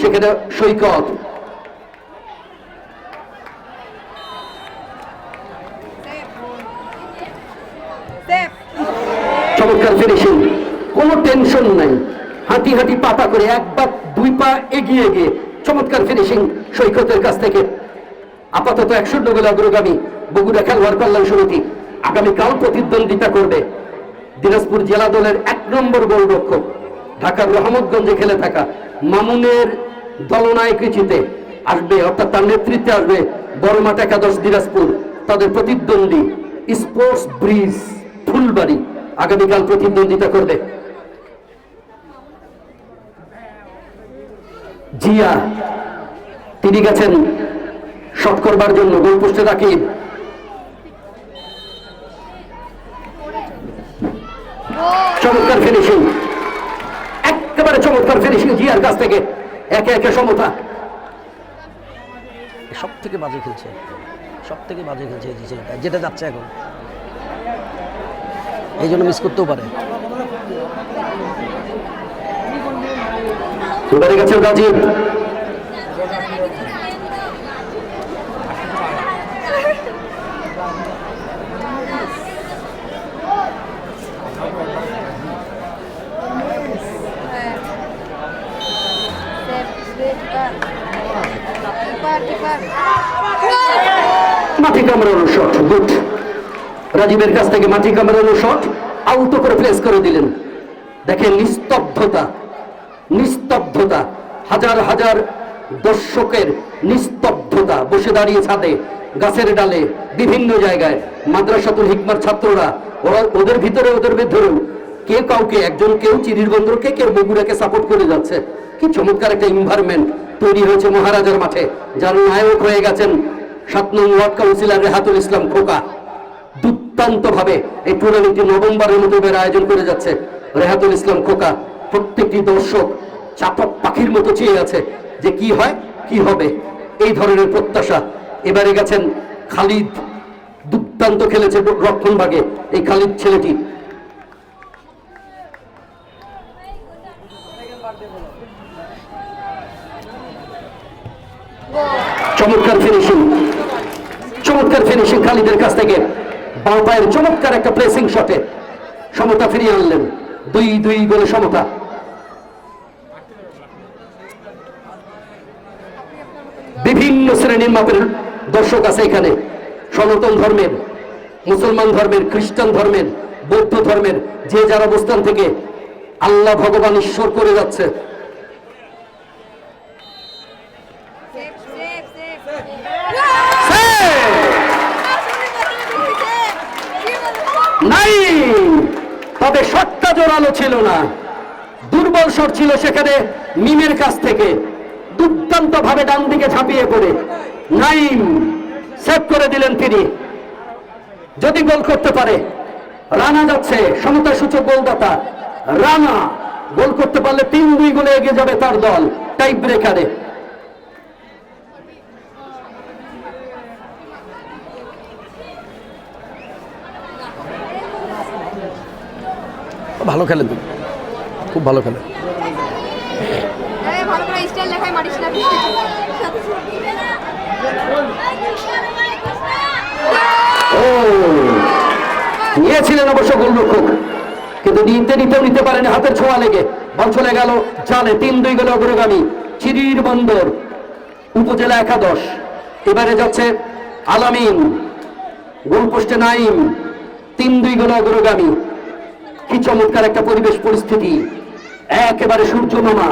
সেখানে সৈকত। চমৎকার ফিনিশিং কোনো টেনশন নাই। হাঁটি হাঁটি পাতা করে একবার দুই পা এগিয়ে গিয়ে চমৎকার ফিনিশিং সৈকতের কাছ থেকে। আপাতত একশো গোল অগ্রগামী বগুড়া খেলোয়াড় কল্যাণ সমিতি আগামীকাল প্রতিদ্বন্দ্বিতা করবে। দিনাজপুর জেলা দলের এক নম্বর গোলরক্ষক, ঢাকার রহমতগঞ্জে খেলে থাকা মামুনের দলনায়কৃচিতে আসবে, অর্থাৎ তার নেতৃত্বে আসবে বড়মাঠ একাদশ দিনাজপুর, তাদের প্রতিদ্বন্দ্বী স্পোর্টস ব্রিজ ফুলবাড়ি। আগামীকাল প্রতিদ্বন্দ্বিতা করবে। জিয়া, তিনি গেছেন শট করবার জন্য, গোলপোস্টে রাকিব চমৎকার ফিনিশিং একেবারে চমৎকার ফিনিশিং জিয়ার কাছ থেকে। একে একে সমতা। সব থেকে বাজে খেলছে। সব থেকে বাজে খেলছে এই ছেলেটা যেটা যাচ্ছে এখন। এই জন্য মিস করতেও পারে। রাজীব মাটি কামড়ানো শট, গুড। রাজীবের কাছ থেকে মাটি কামড়ানো শট, আউট করে প্লেস করে দিলেন। দেখেন নিস্তব্ধতা নিস্তব্ধতা, হাজার হাজার দর্শকের নিস্তব্ধতা। বসে দাঁড়িয়ে ছাদে, গাছের ডালে, বিভিন্ন জায়গায়, মাদ্রাসাতুল হিকমার ছাত্ররা, ওরা ওদের ভিতরে, ওদের ভিতরেও, কে কাউকে, একজন কেউ চিরির বন্দরকে কেউ বগুড়াকে সাপোর্ট করে যাচ্ছে। কি চমৎকার একটা এনভায়রনমেন্ট তৈরি হয়েছে মহারাজার মাঠে, যার নায়ক হয়ে গেছেন সাত নং ওয়ার্ড কাউন্সিলর রেহাতুল ইসলাম খোকা। দুর্দান্ত ভাবে এই টুর্নামেন্টটি নভেম্বরের মতো এবার আয়োজন করে যাচ্ছে রেহাতুল ইসলাম খোকা। প্রত্যেকটি দর্শক চাপক পাখির মতো চেয়ে আছে যে কি হয়, কি হবে, এই ধরনের প্রত্যাশা। এবারে গেছেন খালিদ। দুর্দান্ত খেলেছে রক্ষণভাগে এই খালিদ ছেলেটি চমৎকার ফিনিশিং চমৎকার ফিনিশিং খালিদের কাছ থেকে বাঁ পায়ের চমৎকার একটা প্লেসিং শটে সমতা ফিরিয়ে আনলেন। দুই দুই গোলে সমতা। বিভিন্ন শ্রেণির মাপের দর্শক আছে এখানে। সনাতন ধর্মের, মুসলমান ধর্মের, খ্রিস্টান ধর্মের, বৌদ্ধ ধর্মের, যে যার অবস্থান থেকে আল্লাহ ভগবান ঈশ্বর করে যাচ্ছে। তবে শটটা জোরালো ছিল না। দুর্বল শট ছিল সেখানে মিমের কাছ থেকে। দুর্দান্ত ভাবে ডান দিকে ঝাঁপিয়ে পড়ে। নাইম সেভ করে দিলেন তিনি। যদি গোল করতে পারে, রানা যাচ্ছে সমতা সূচক গোলদাতা। রানা গোল করতে পারলে তিন দুই গোলে এগিয়ে যাবে তার দল টাইপ ব্রেকারে ভালো খেলে তুই খুব ভালো খেলে। নিয়েছিলেন অবশ্য গোলরক্ষক, কিন্তু নিতে নিতেও নিতে পারেন হাতের ছোঁয়া লেগে। বল চলে গেল জালে, তিন দুই গেল অগ্রগামী চিরির বন্দর, উপজেলা একাদশ। এবারে যাচ্ছে আলামিন, গোলপোস্টে নাইম, তিন দুই গেল অগ্রগামী। কি চমৎকার একটা পরিবেশ পরিস্থিতি। একেবারে সূর্য মামা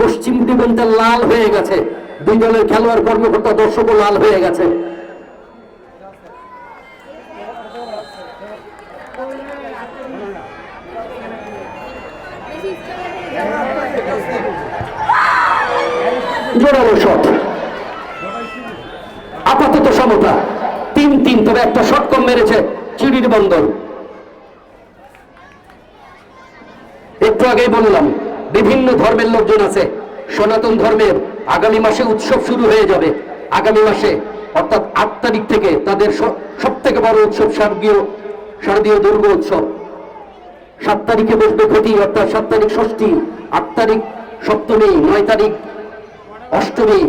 পশ্চিম দিগন্তে লাল হয়ে গেছে। দুই দলের খেলোয়াড় কর্মকর্তা দর্শকও লাল হয়ে গেছে। শট। আপাতত সমতা। তিন তিন, তবে একটা শট কম মেরেছে চিড়ির বন্দর। একটু আগেই বললাম বিভিন্ন ধর্মের লোকজন আছে সনাতন ধর্মের আগামী মাসে উৎসব শুরু হয়ে যাবে। আগামী মাসে অর্থাৎ আট তারিখ থেকে তাদের সব থেকে বড় উৎসব শারদীয় শারদীয় দুর্গ উৎসব। সাত তারিখে বসবে ঘটি অর্থাৎ সাত তারিখ ষষ্ঠী আট তারিখ সপ্তমী নয় তারিখ অষ্টমী।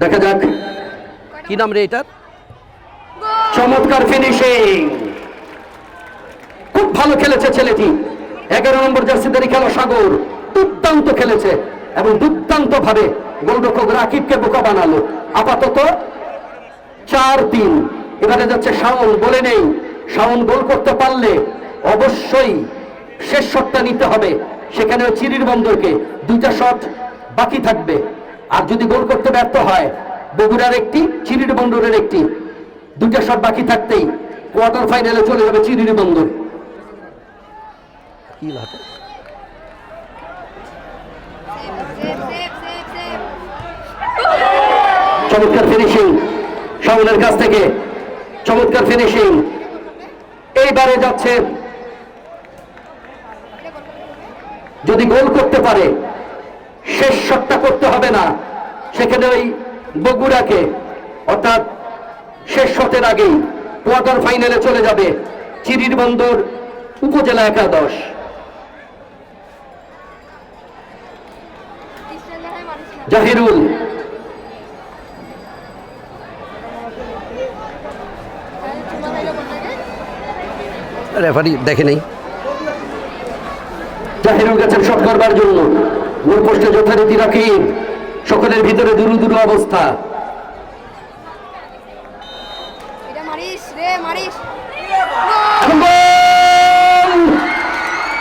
দেখা যাক। কি নাম রে এটার? চমৎকার ফিনিশিং খুব ভালো খেলেছে ছেলেটি। এগারো নম্বর জার্সিদারি খেলা সাগর, দুর্দান্ত খেলেছে এবং দুর্দান্ত ভাবে গোলরক্ষক রাকিবকে বোকা বানালো। আপাতত চার তিন এবারে যাচ্ছে শাওন, বলে নেই। শাওন গোল করতে পারলে অবশ্যই শেষ শটটা নিতে হবে। সেখানে চিরির বন্দরকে দুইটা শট বাকি থাকবে। আর যদি গোল করতে ব্যর্থ হয়, বগুড়ার একটি, চিরির বন্দরের একটি, দুইটা শট বাকি থাকতেই কোয়ার্টার ফাইনালে চলে যাবে চিরির বন্দর। কি সেভ চমৎকার ফিনিশিং শাওনের কাছ থেকে চমৎকার ফিনিশিং এইবারে যাচ্ছে। যদি গোল করতে পারে, শেষ শটটা করতে হবে না। সেখানে ওই বগুড়াকে, অর্থাৎ শেষ শটের আগেই কোয়ার্টার ফাইনালে চলে যাবে চিরির বন্দর উপজেলা একাদশ। জাহিরুল। রেফারি দেখে নেই। জাহিরুল গেছেন শট করবার জন্য। গোল পোস্টে যথারীতি রাকিব। সকলের ভিতরে দুরু দুরু অবস্থা!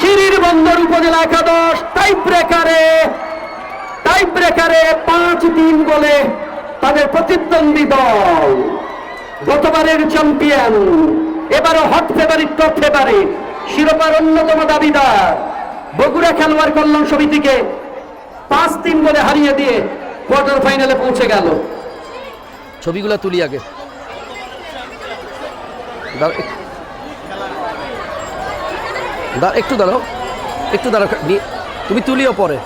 চিরির বন্দর উপজেলা একাদশ টাই ব্রেকারে টাই ব্রেকারে পাঁচ তিন গোলে তাদের প্রতিদ্বন্দ্বী দল। গতবারের চ্যাম্পিয়ন এবারও হট ফেভারিট টপ ফেভারিট শিরোপার অন্যতম দাবিদার বগুড়া খেলোয়াড় কল্যাণ সমিতিকে পাঁচ তিন গোলে হারিয়ে দিয়ে কোয়ার্টার ফাইনালে পৌঁছে গেল। ছবিগুলো তুলি আগে। একটু। দাঁড়াও একটু দাঁড়াও। তুমি তুলিও পরে।